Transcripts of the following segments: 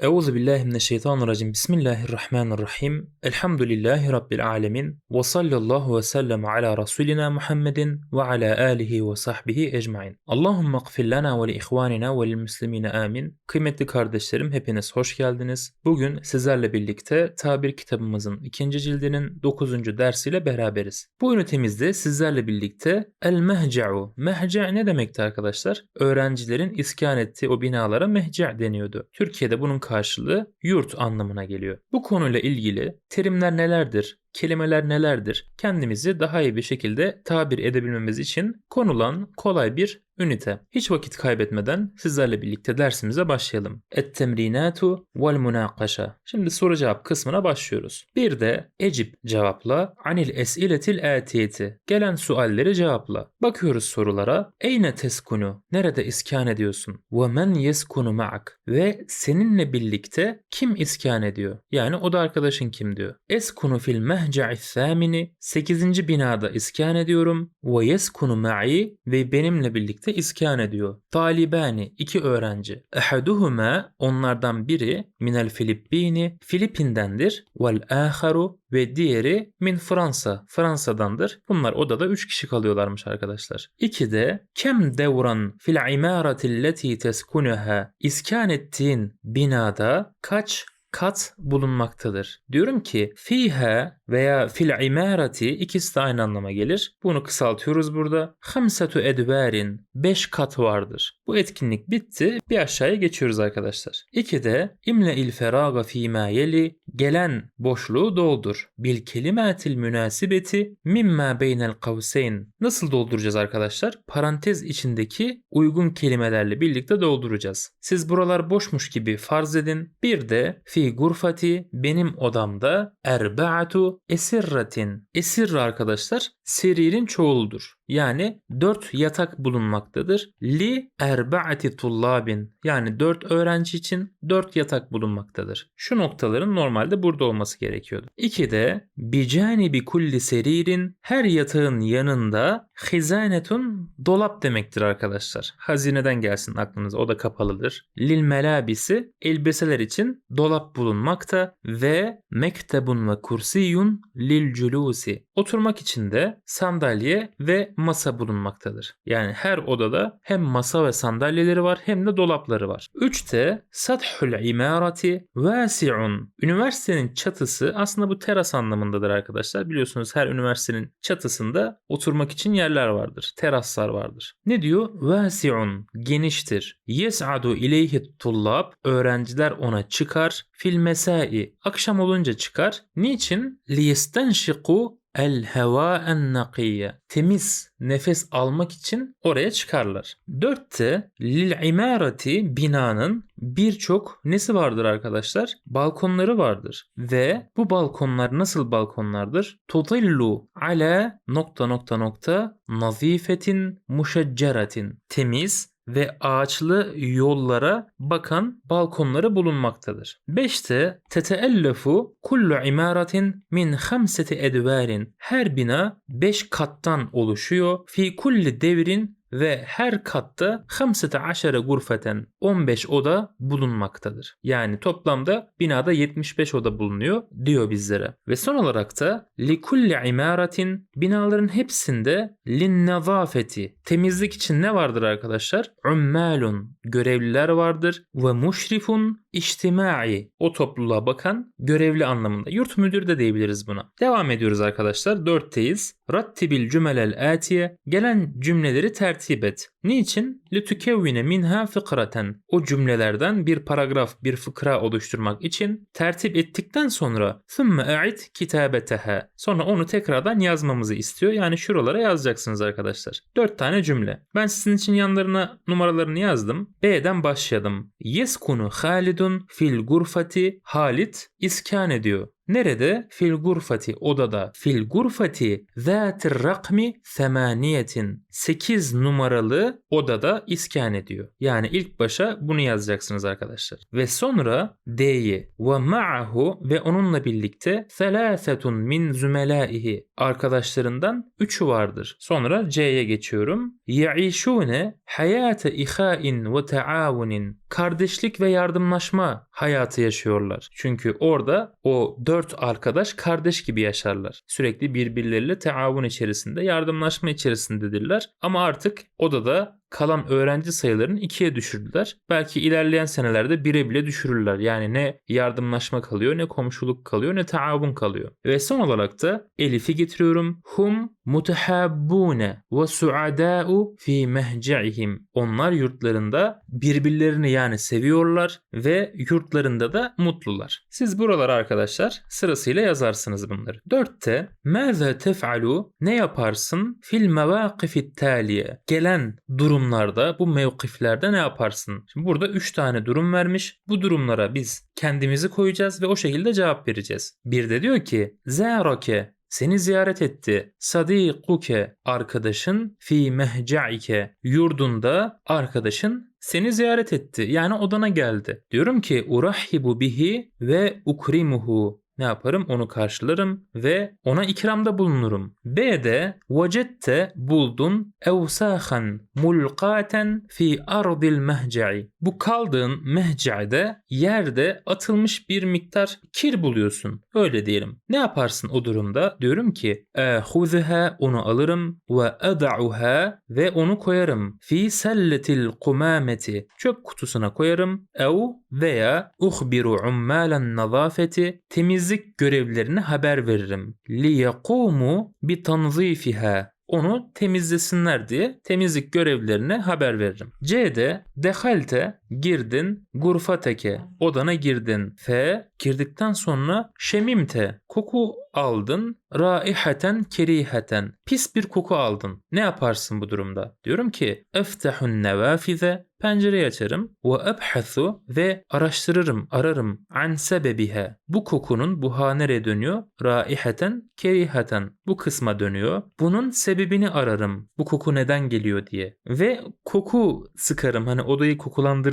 Euzu billahi mineşşeytanirracim. Bismillahirrahmanirrahim. Elhamdülillahi rabbil alamin. Ve sallallahu ve sellem ala rasulina Muhammedin ve ala alihi ve sahbihi ecmaîn. Allahumme gfir lana ve li ihvanina ve lil muslimina amin. Kıymetli kardeşlerim hepiniz hoş geldiniz. Bugün sizlerle birlikte tabir kitabımızın ikinci cildinin 9. dersiyle beraberiz. Bu ünitemizde sizlerle birlikte el mehce'u. Mehce' ne demekti arkadaşlar? Öğrencilerin iskan ettiği o binalara mehce' deniyordu. Türkiye'de bunun karşılığı yurt anlamına geliyor. Bu konuyla ilgili terimler nelerdir? Kelimeler nelerdir? Kendimizi daha iyi bir şekilde tabir edebilmemiz için konulan kolay bir ünite. Hiç vakit kaybetmeden sizlerle birlikte dersimize başlayalım. Et-temrinatu vel münakaşa. Şimdi soru cevap kısmına başlıyoruz. Bir de ecib cevapla anil esiletil atiyeti. Gelen sualleri cevapla. Bakıyoruz sorulara. Eyne teskunu? Nerede iskan ediyorsun? Ve men yeskunu ma'ak? Ve seninle birlikte kim iskan ediyor? Yani o da arkadaşın kim diyor. Eskunu fil mehce'i thamini 8. binada iskan ediyorum. Ve yeskunu ma'i ve benimle birlikte iskan ediyor. Talibani iki öğrenci. Ehaduhuma onlardan biri minel Filippini Filipin'dendir. Vel aharu ve diğeri min Fransa Fransa'dandır. Bunlar odada 3 kişi kalıyorlarmış arkadaşlar. İki de kem devran fil imarati leti teskunuha iskan ettiğin binada kaç kat bulunmaktadır. Diyorum ki fiha veya fil imarati ikisi de aynı anlama gelir. Bunu kısaltıyoruz burada. Hamsatu edverin 5 kat vardır. Bu etkinlik bitti. Bir aşağıya geçiyoruz arkadaşlar. İki de imle il feraga fîmâ yeli gelen boşluğu doldur. Bil kelimatil münasibeti mimma beynel kavseyn. Nasıl dolduracağız arkadaşlar? Parantez içindeki uygun kelimelerle birlikte dolduracağız. Siz buralar boşmuş gibi farz edin. Bir de fi gurfati benim odamda erba'atu esirratin. Esirra arkadaşlar seririn çoğuludur. Yani 4 yatak bulunmaktadır. Li erba'ati tullabin. Yani 4 öğrenci için 4 yatak bulunmaktadır. Şu noktaların normalde burada olması gerekiyordu. 2 de bicani bi kulli seririn her yatağın yanında hizanetun dolap demektir arkadaşlar. Hazineden gelsin aklınıza o da kapalıdır. Lil melabisi elbiseler için dolap bulunmakta ve mektebun ve kursiyun lil culusi. Oturmak için de sandalye ve masa bulunmaktadır. Yani her odada hem masa ve sandalyeleri var hem de dolapları var. 3'te sathul imarati vasi'un. Üniversitenin çatısı aslında bu teras anlamındadır arkadaşlar. Biliyorsunuz her üniversitenin çatısında oturmak için yerler vardır. Teraslar vardır. Ne diyor? Vasi'un. Geniştir. Yes'adu ileyhi tullab. Öğrenciler ona çıkar. Fil mesai. Akşam olunca çıkar. Niçin? Liyestenşiku El heva en nakiye. Temiz nefes almak için oraya çıkarlar. Dörtte lil imarati binanın birçok nesi vardır arkadaşlar? Balkonları vardır. Ve bu balkonlar nasıl balkonlardır? Tudillu ala nokta nokta nokta nazifetin muşecceratin. Temiz ve ağaçlı yollara bakan balkonları bulunmaktadır. 5'te teteellefu kullu imaratin min hamseti edvarin. Her bina 5 kattan oluşuyor. Fi kulli devrin ve her katta 15 gurfeten 15 oda bulunmaktadır. Yani toplamda binada 75 oda bulunuyor diyor bizlere. Ve son olarak da li kulli imaratin binaların hepsinde lin nazafeti temizlik için ne vardır arkadaşlar? Ummalun görevliler vardır ve muşrifun içtimai o topluluğa bakan görevli anlamında. Yurt müdür de diyebiliriz buna. Devam ediyoruz arkadaşlar. Dörtteyiz. Rattibil cümelel atiye gelen cümleleri tertip et. Niçin? Lütükevvine minha fıkraten. O cümlelerden bir paragraf, bir fıkra oluşturmak için tertip ettikten sonra thumma a'id kitabeteha. Sonra onu tekrardan yazmamızı istiyor. Yani şuralara yazacaksınız arkadaşlar. Dört tane cümle. Ben sizin için yanlarına numaralarını yazdım. B'den başladım. Yeskunu Halidun fil gurfati Halit iskan ediyor. Nerede? Fil gurfati odada. Fil gurfati zatir rakmi semaniyetin. 8 numaralı odada iskan ediyor. Yani ilk başa bunu yazacaksınız arkadaşlar. Ve sonra D'yi ve ma'ahu ve onunla birlikte thelâsetun min zümelâihi arkadaşlarından üçü vardır. Sonra C'ye geçiyorum. Ya'işûne hayâte ihâin ve teâvunin kardeşlik ve yardımlaşma hayatı yaşıyorlar. Çünkü orada o dört arkadaş kardeş gibi yaşarlar. Sürekli birbirleriyle taavun içerisinde, yardımlaşma içerisindedirler. Ama artık odada kalan öğrenci sayılarını ikiye düşürdüler. Belki ilerleyen senelerde bire bile düşürürler. Yani ne yardımlaşma kalıyor, ne komşuluk kalıyor, ne taavun kalıyor. Ve son olarak da Elif'i getiriyorum. Hum mutehabbune ve suada'u fi mehce'ihim. Onlar yurtlarında birbirlerini yani seviyorlar ve yurtlarında da mutlular. Siz buralara arkadaşlar sırasıyla yazarsınız bunları. Dörtte mâze tef'alu ne yaparsın fil mevâkifit taliye. Gelen durumlarda bu mevkiflerde ne yaparsın? Şimdi burada üç tane durum vermiş. Bu durumlara biz kendimizi koyacağız ve o şekilde cevap vereceğiz. Bir de diyor ki zârake seni ziyaret etti. Sadikuke arkadaşın fi mehcaike yurdunda arkadaşın seni ziyaret etti. Yani odana geldi. Diyorum ki urahhibu bihi ve ukrimuhu ne yaparım? Onu karşılarım ve ona ikramda bulunurum. B'de vecette buldun evsahan mulqaten fi ardil mehca'i. Bu kaldığın mehca'de yerde atılmış bir miktar kir buluyorsun. Öyle diyelim. Ne yaparsın o durumda? Diyorum ki ehuzha onu alırım ve eda'uha ve onu koyarım. Fi selletil kumameti. Çöp kutusuna koyarım. Ev veya uhbiru ummalen nazafeti temizlik görevlilerine haber veririm. Bi tanzifiha onu temizlesinler diye temizlik görevlilerine haber veririm. C'de dehalte girdin gurfateke odana girdin. F girdikten sonra şemimte koku aldın raihaten keriheten pis bir koku aldın. Ne yaparsın bu durumda? Diyorum ki eftahun nevafize pencereyi açarım ve ebhasu ve araştırırım ararım an sebebiha bu kokunun buha nereye dönüyor? Raihaten kerihaten bu kısma dönüyor. Bunun sebebini ararım. Bu koku neden geliyor diye. Ve koku sıkarım hani odayı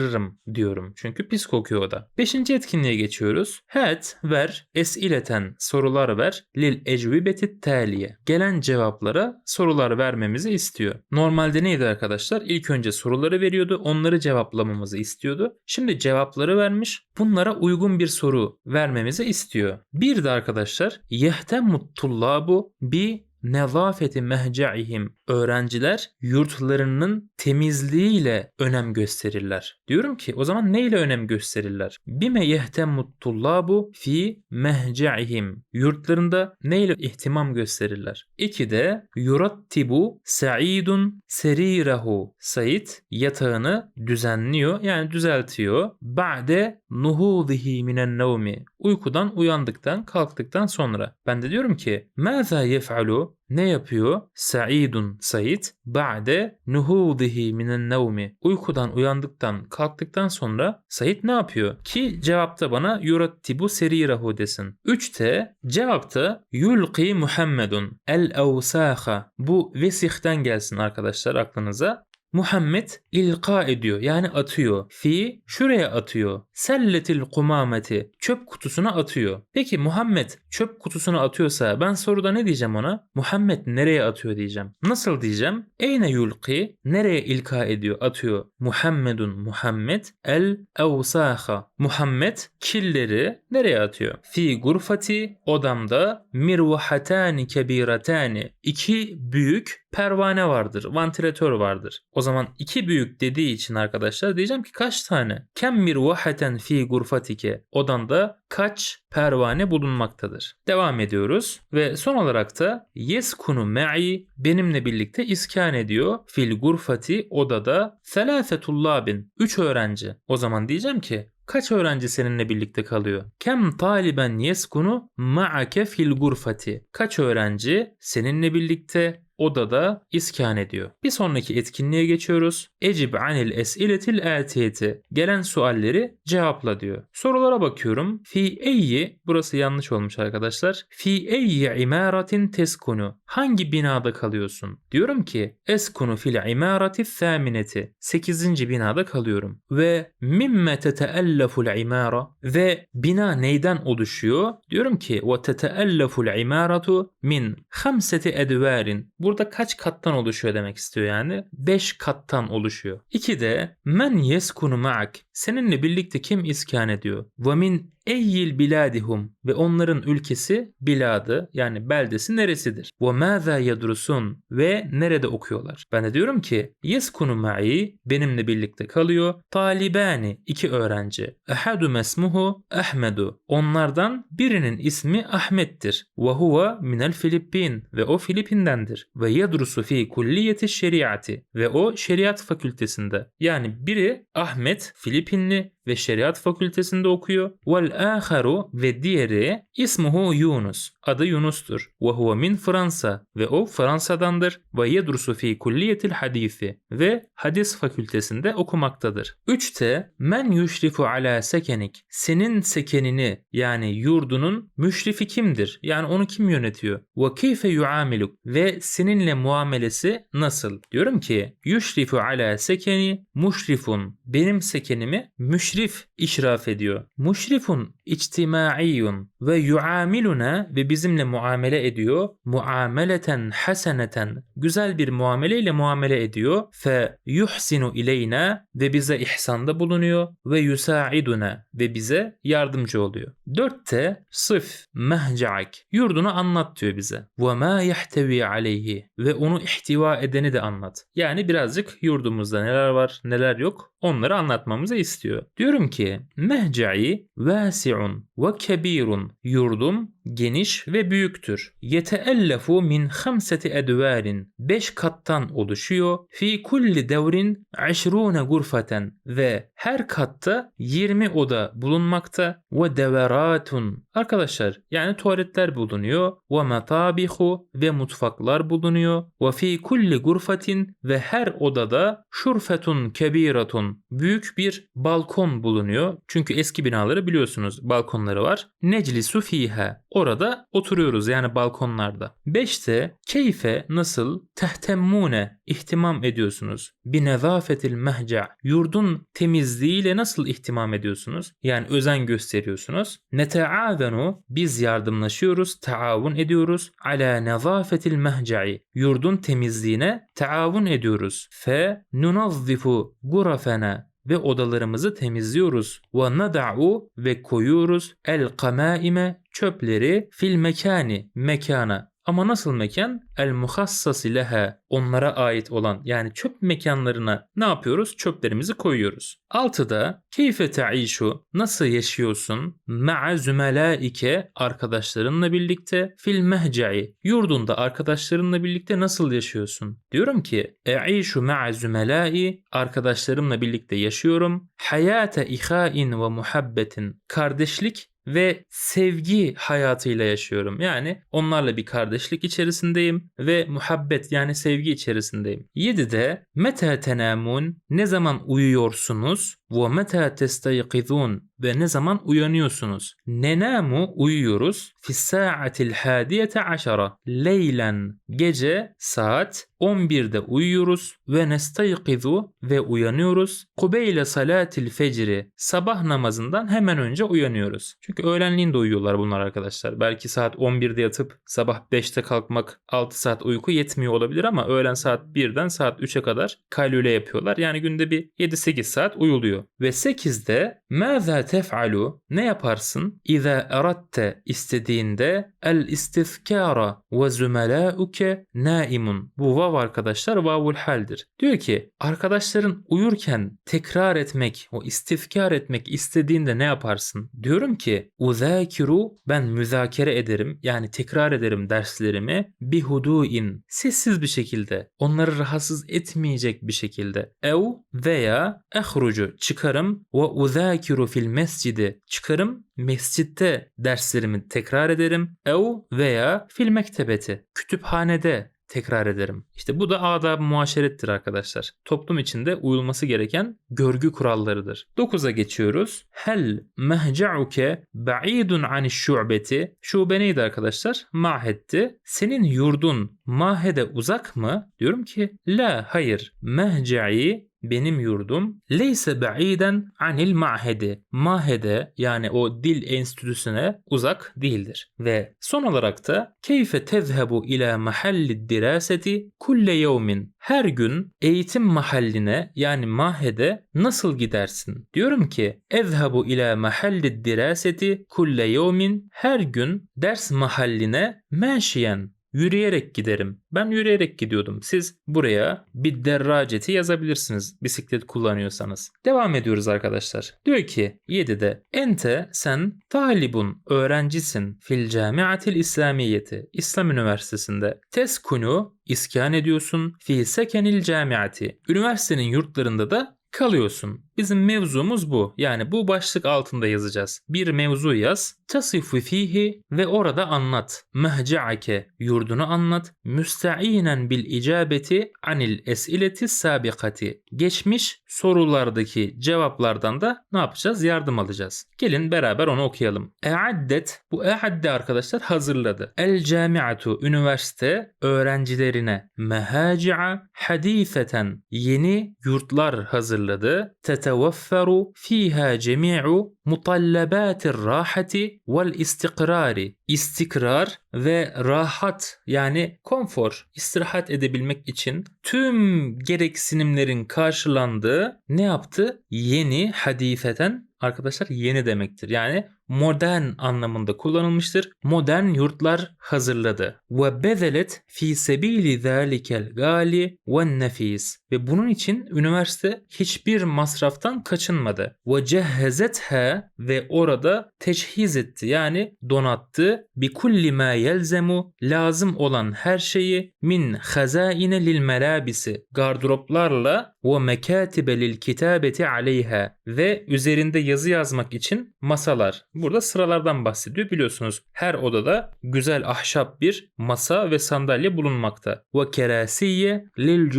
kokulandırırım diyorum. Çünkü pis kokuyor oda. Beşinci etkinliğe geçiyoruz. Het ver esileten sorular ver lil ecvibeti taliye. Gelen cevaplara sorular vermemizi istiyor. Normalde neydi arkadaşlar? İlk önce soruları veriyordu. Onları cevaplamamızı istiyordu. Şimdi cevapları vermiş. Bunlara uygun bir soru vermemizi istiyor. Bir de arkadaşlar yehtemmut tullabu bi nezafeti mehcaihim öğrenciler yurtlarının temizliğiyle önem gösterirler. Diyorum ki o zaman neyle önem gösterirler? Bime yehtemmut tullabu fi mehcaihim yurtlarında neyle ihtimam gösterirler? İki de yurattibu sa'idun serirehu Said yatağını düzenliyor yani düzeltiyor. Ba'de nuhudihi minen nevmi uykudan uyandıktan kalktıktan sonra. Ben de diyorum ki maza yef'alu ne yapıyor? Sa'idun Said ba'de nuhudihi minen nevmi. Uykudan uyandıktan kalktıktan sonra Said ne yapıyor? Ki cevapta bana yurattibu serirahu desin. 3'te cevapta yulqi Muhammedun el evsaha. Bu vesihten gelsin arkadaşlar aklınıza. Muhammed ilka ediyor yani atıyor. Fi şuraya atıyor. Selletil kumameti çöp kutusuna atıyor. Peki Muhammed çöp kutusuna atıyorsa ben soruda ne diyeceğim ona? Muhammed nereye atıyor diyeceğim. Nasıl diyeceğim? Eyne yulki nereye ilka ediyor atıyor. Muhammedun Muhammed el evsaha. Muhammed killeri nereye atıyor? Fi gurfati odamda mirvahatani kebiratani iki büyük pervane vardır, vantilatör vardır. O zaman iki büyük dediği için arkadaşlar diyeceğim ki kaç tane? Kem mirvahaten fi gurfatike. Odanda kaç pervane bulunmaktadır. Devam ediyoruz ve son olarak da yeskunu me'i benimle birlikte iskan ediyor. Fil gurfati odada selâfetullâbin. Üç öğrenci. O zaman diyeceğim ki Kaç öğrenci seninle birlikte kalıyor? Kem taliben yeskunu ma'ake fil gurfati. Kaç öğrenci seninle birlikte odada iskan ediyor. Bir sonraki etkinliğe geçiyoruz. Ecib anil esiletil atiyeti. Gelen sualleri cevapla diyor. Sorulara bakıyorum. Fi eyyi burası yanlış olmuş arkadaşlar. Fi eyyi imaratin teskunu. Hangi binada kalıyorsun? Diyorum ki eskunu fil imarati thamineti. 8. binada kalıyorum. Ve mimme teteelleful imara. Ve bina neyden oluşuyor? Diyorum ki ve teteelleful imaratu min hamseti edvarin. Bu Burada kaç kattan oluşuyor demek istiyor yani. 5 kattan oluşuyor. 2 de men yeskunu ma'ak. Seninle birlikte kim iskan ediyor? Ve min eyyil biladihum ve onların ülkesi biladı yani beldesi neresidir? Ve mâzâ yedrusun ve nerede okuyorlar? Ben de diyorum ki yeskunu ma'i benimle birlikte kalıyor. Talibani iki öğrenci. Ehadu mesmuhu Ahmedu. Onlardan birinin ismi Ahmet'tir. Ve huve minel Filippin ve o Filipin'dendir. Ve yedrusu fi kulliyeti şeriatı ve o şeriat fakültesinde. Yani biri Ahmet Filipinli ve şeriat fakültesinde okuyor. Vel aharu ve diğeri ismuhu Yunus. Adı Yunus'tur. Ve huve min Fransa ve o Fransa'dandır. Ve yedrusu fi kulliyetil hadisi ve hadis fakültesinde okumaktadır. 3'te men yüşrifu ala sekenik. Senin sekenini yani yurdunun müşrifi kimdir? Yani onu kim yönetiyor? Ve keyfe yuamiluk ve seninle muamelesi nasıl? Diyorum ki yüşrifu ala sekeni muşrifun. Benim sekenimi müşrif işraf ediyor. Muşrifun içtimaiyyun ve yuamiluna ve bizimle muamele ediyor. Muameleten haseneten güzel bir muameleyle muamele ediyor. Fe yuhsinu ileyna ve bize ihsanda bulunuyor ve yusaiduna ve bize yardımcı oluyor. Dörtte sıf mehca'ak yurdunu anlat diyor bize. Ve ma yahtevi aleyhi ve onu ihtiva edeni de anlat. Yani birazcık yurdumuzda neler var neler yok onları anlatmamızı istiyor. Diyorum ki mehca'i vasi'un ve kebirun yurdum geniş ve büyüktür. Yeteellefu min hamseti edvarin. Beş kattan oluşuyor. Fi kulli devrin aşrune gurfaten. Ve her katta 20 oda bulunmakta. Ve deveratun. Arkadaşlar yani tuvaletler bulunuyor. Ve matabihu ve mutfaklar bulunuyor. Ve fi kulli gurfatin ve her odada şurfetun kebiratun. Büyük bir balkon bulunuyor. Çünkü eski binaları biliyorsunuz balkonları var. Neclisu fiha. Orada oturuyoruz yani balkonlarda. 5'te keyfe nasıl tehtemmune ihtimam ediyorsunuz. Bir nezafetil mehca yurdun temizliğiyle nasıl ihtimam ediyorsunuz? Yani özen gösteriyorsunuz. Neteavenu biz yardımlaşıyoruz, taavun ediyoruz. Ala nezafetil mehca'i yurdun temizliğine taavun ediyoruz. Fe nunazzifu gurafena ve odalarımızı temizliyoruz. Ve nada'u ve koyuyoruz el kamaime çöpleri fil mekani mekana ama nasıl mekan? El muhassasi leha onlara ait olan yani çöp mekanlarına ne yapıyoruz? Çöplerimizi koyuyoruz. Altıda keyfe ta'işu nasıl yaşıyorsun? Ma'a zümelaike arkadaşlarınla birlikte fil mehca'i yurdunda arkadaşlarınla birlikte nasıl yaşıyorsun? Diyorum ki e'işu ma'a zümelai arkadaşlarımla birlikte yaşıyorum. Hayate ihain ve muhabbetin kardeşlik ve sevgi hayatıyla yaşıyorum. Yani onlarla bir kardeşlik içerisindeyim ve muhabbet yani sevgi içerisindeyim. 7'de meta tenamun ne zaman uyuyorsunuz ve meta testayqizun ve ne zaman uyanıyorsunuz? Nenamu uyuyoruz. Fis sa'atil hadiyete aşara. Leylen gece saat 11'de uyuyoruz ve nestayqizu ve uyanıyoruz. Kubeyle salatil fecri sabah namazından hemen önce uyanıyoruz. Çünkü öğlenliğin de uyuyorlar bunlar arkadaşlar. Belki saat 11'de yatıp sabah 5'te kalkmak 6 saat uyku yetmiyor olabilir ama öğlen saat 1'den saat 3'e kadar kalüle yapıyorlar. Yani günde bir 7-8 saat uyuluyor. Ve 8'de mâzâ tef'alu ne yaparsın? İza eratte istediğinde el istifkara ve zümelâuke naimun. Bu vav arkadaşlar vavul haldir. Diyor ki arkadaşların uyurken tekrar etmek, o istifkar etmek istediğinde ne yaparsın? Diyorum ki uzakiru ben müzakere ederim yani tekrar ederim derslerimi bihuduin sessiz bir şekilde onları rahatsız etmeyecek bir şekilde ev veya ehrucu çıkarım ve uzakiru fil mescidi çıkarım mescitte derslerimi tekrar ederim ev veya fil mektebeti kütüphanede tekrar ederim. İşte bu da adab muaşerettir arkadaşlar. Toplum içinde uyulması gereken görgü kurallarıdır. 9'a geçiyoruz. Hel mehca'uke ba'idun aniş şu'beti. Şube neydi arkadaşlar? Mahetti. Senin yurdun mahede uzak mı? Diyorum ki la hayır. Mehca'i benim yurdum leyse ba'iden anil ma'hedi. Mahede yani o dil enstitüsüne uzak değildir. Ve son olarak da keyfe tezhebu ila mahalli diraseti kulle yevmin. Her gün eğitim mahalline yani mahede nasıl gidersin? Diyorum ki ezhebu ila mahalli diraseti kulle yevmin. Her gün ders mahalline meşiyen Yürüyerek giderim. Ben yürüyerek gidiyordum. Siz buraya bir derraceti yazabilirsiniz bisiklet kullanıyorsanız. Devam ediyoruz arkadaşlar. Diyor ki 7'de ente sen talibun öğrencisin fil camiatil İslamiyeti İslam Üniversitesi'nde teskunu iskan ediyorsun fi sekenil camiati. Üniversitenin yurtlarında da kalıyorsun. Bizim mevzumuz bu. Yani bu başlık altında yazacağız. Bir mevzu yaz. Tasifu fihi ve orada anlat. Mehca'ake yurdunu anlat. Müsta'inen bil icabeti anil esileti sabikati. Geçmiş sorulardaki cevaplardan da ne yapacağız? Yardım alacağız. Gelin beraber onu okuyalım. E'addet bu e'adde arkadaşlar hazırladı. El camiatu üniversite öğrencilerine mehaci'a hadifeten yeni yurtlar hazırladı. Tete يتوفر فيها جميع مطلبات الراحة والاستقرار istikrar ve rahat yani konfor istirahat edebilmek için tüm gereksinimlerin karşılandığı ne yaptı? Yeni hadifeten arkadaşlar yeni demektir. Yani modern anlamında kullanılmıştır. Modern yurtlar hazırladı. Ve bezelet fi sebili zalikel gali ve nefis. Ve bunun için üniversite hiçbir masraftan kaçınmadı. Ve cehhezetha ve orada teçhiz etti yani donattı. Bi kulli ma yelzemu lazım olan her şeyi min hazaine lil melabisi gardıroplarla ve mekatibe lil kitabeti aleyha ve üzerinde yazı yazmak için masalar. Burada sıralardan bahsediyor biliyorsunuz. Her odada güzel ahşap bir masa ve sandalye bulunmakta. Ve kerasiye lil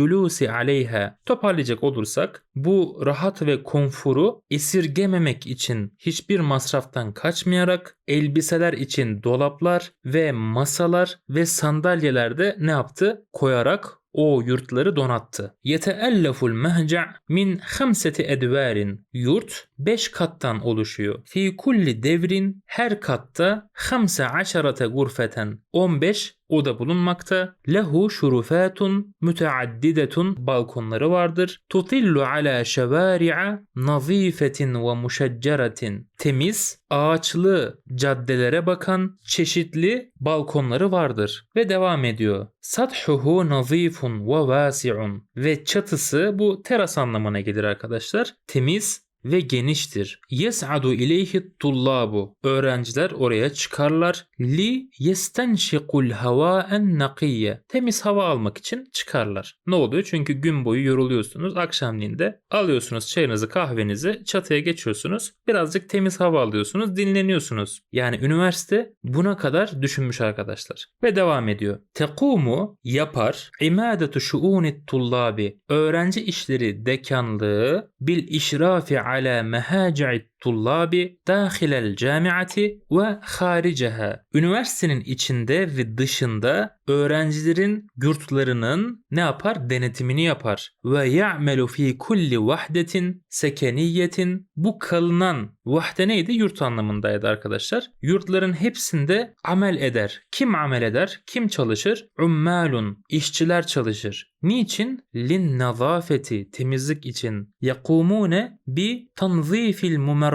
aleyha. Toparlayacak olursak bu rahat ve konforu esirgememek için hiçbir masraftan kaçmayarak elbiseler için dolaplar ve masalar ve sandalyelerde ne yaptı? Koyarak o yurtları donattı. Yeteelleful mehca' min hamseti edvarin. Yurt 5 kattan oluşuyor. Fi kulli devrin her katta hamse aşarate gurfeten 15 oda bulunmakta. Lehu şurufatun müteaddidetun balkonları vardır. Tutillu ala şevari'a nazifetin ve muşecceratin. Temiz, ağaçlı caddelere bakan çeşitli balkonları vardır. Ve devam ediyor. Sathuhu nazifun ve vasi'un. Ve çatısı bu teras anlamına gelir arkadaşlar. Temiz, ve geniştir. Yes'adu ileyhi tullabu. Öğrenciler oraya çıkarlar. Li yestenşikul havaen nakiyye. Temiz hava almak için çıkarlar. Ne oluyor? Çünkü gün boyu yoruluyorsunuz. Akşamleyin alıyorsunuz çayınızı kahvenizi çatıya geçiyorsunuz. Birazcık temiz hava alıyorsunuz. Dinleniyorsunuz. Yani üniversite buna kadar düşünmüş arkadaşlar. Ve devam ediyor. Tekumu yapar. İmadetu şuunit tullabi. Öğrenci işleri dekanlığı bil işrafi على مهاجع tullabi dahilel camiati ve hariceha. Üniversitenin içinde ve dışında öğrencilerin yurtlarının ne yapar? Denetimini yapar. Ve ya'melu fi kulli vahdetin sekeniyetin. Bu kalınan vahde neydi? Yurt anlamındaydı arkadaşlar. Yurtların hepsinde amel eder. Kim amel eder? Kim çalışır? Ummalun. işçiler çalışır. Niçin? Lin nazafeti. Temizlik için. Yakumune bi tanzifil mumer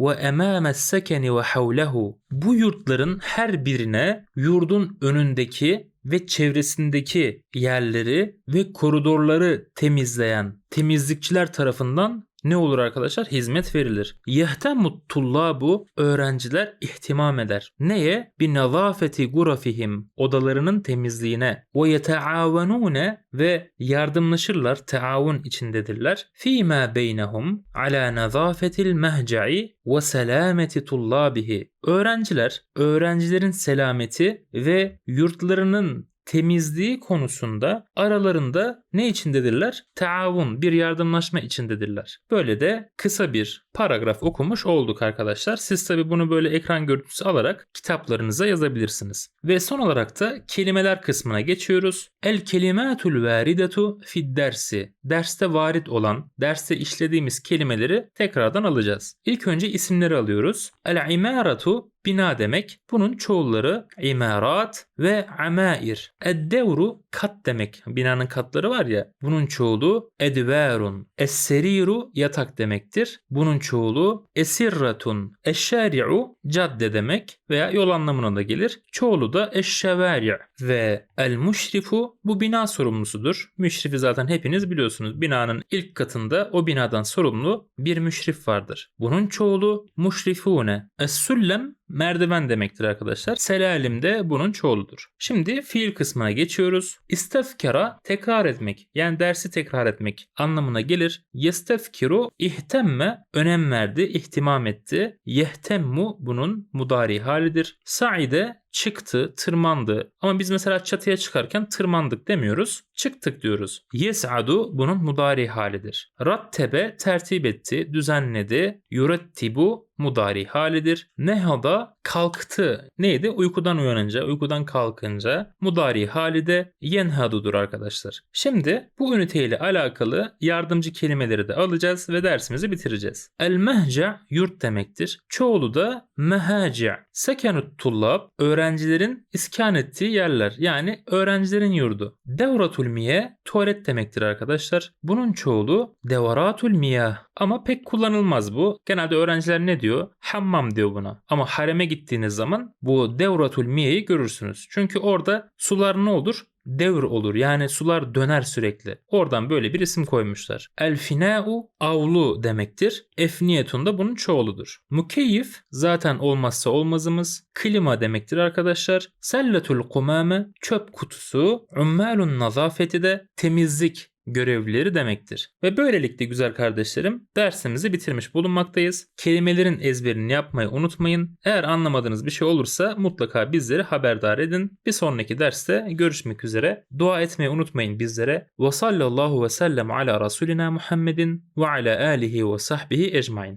ve emames sekeni ve havlehu. Bu yurtların her birine yurdun önündeki ve çevresindeki yerleri ve koridorları temizleyen temizlikçiler tarafından ne olur arkadaşlar? Hizmet verilir. Yehtemut tullabu öğrenciler ihtimam eder. Neye? Bir nazafeti gurafihim odalarının temizliğine. Ve yeteavenune ve yardımlaşırlar, taavun içindedirler. Fîmâ beynehum ala nazafetil mehca'i ve selameti tullabihi. Öğrenciler, öğrencilerin selameti ve yurtlarının temizliği konusunda aralarında ne içindedirler? Taavun, bir yardımlaşma içindedirler. Böyle de kısa bir paragraf okumuş olduk arkadaşlar. Siz tabi bunu böyle ekran görüntüsü alarak kitaplarınıza yazabilirsiniz. Ve son olarak da kelimeler kısmına geçiyoruz. El kelimatul varidetu fid dersi. Derste varit olan, derste işlediğimiz kelimeleri tekrardan alacağız. İlk önce isimleri alıyoruz. El imaratu bina demek. Bunun çoğulları imarat ve amair. Eddevru kat demek. Binanın katları var ya. Bunun çoğulu edverun. Esseriru yatak demektir. Bunun çoğulu esirratun. Eşşari'u cadde demek veya yol anlamına da gelir. Çoğulu da eşşevari' ve el müşrifu bu bina sorumlusudur. Müşrifi zaten hepiniz biliyorsunuz. Binanın ilk katında o binadan sorumlu bir müşrif vardır. Bunun çoğulu müşrifune. Es-süllem merdiven demektir arkadaşlar. Selalim de bunun çoğuludur. Şimdi fiil kısmına geçiyoruz. İstefkara tekrar etmek yani dersi tekrar etmek anlamına gelir. Yestefkiru ihtemme önem verdi, ihtimam etti. Yehtemmu bunun mudari halidir. Saide çıktı, tırmandı. Ama biz mesela çatıya çıkarken tırmandık demiyoruz. Çıktık diyoruz. Yes'adu bunun mudari halidir. Rattebe tertip etti, düzenledi. Yurettibu mudari halidir. Nehada kalktı. Neydi? Uykudan uyanınca, uykudan kalkınca mudari hali de yenhadudur arkadaşlar. Şimdi bu üniteyle alakalı yardımcı kelimeleri de alacağız ve dersimizi bitireceğiz. El mehce yurt demektir. Çoğulu da mehace. Sekenut tullab öğrencilerin iskan ettiği yerler yani öğrencilerin yurdu. Devratul miye tuvalet demektir arkadaşlar. Bunun çoğulu devaratul miyah ama pek kullanılmaz bu. Genelde öğrenciler ne diyor? Hammam diyor buna. Ama hareme gittiğiniz zaman bu devratul miyeyi görürsünüz. Çünkü orada sular ne olur? Devr olur. Yani sular döner sürekli. Oradan böyle bir isim koymuşlar. El fina'u avlu demektir. Efniyetun da bunun çoğuludur. Mukeyyif zaten olmazsa olmazımız. Klima demektir arkadaşlar. Selletul kumame çöp kutusu. Ummalun nazafeti de temizlik görevlileri demektir. Ve böylelikle güzel kardeşlerim dersimizi bitirmiş bulunmaktayız. Kelimelerin ezberini yapmayı unutmayın. Eğer anlamadığınız bir şey olursa mutlaka bizleri haberdar edin. Bir sonraki derste görüşmek üzere. Dua etmeyi unutmayın bizlere. Ve sallallahu ve sellem ala Resulina Muhammedin ve ala alihi ve sahbihi ecmain.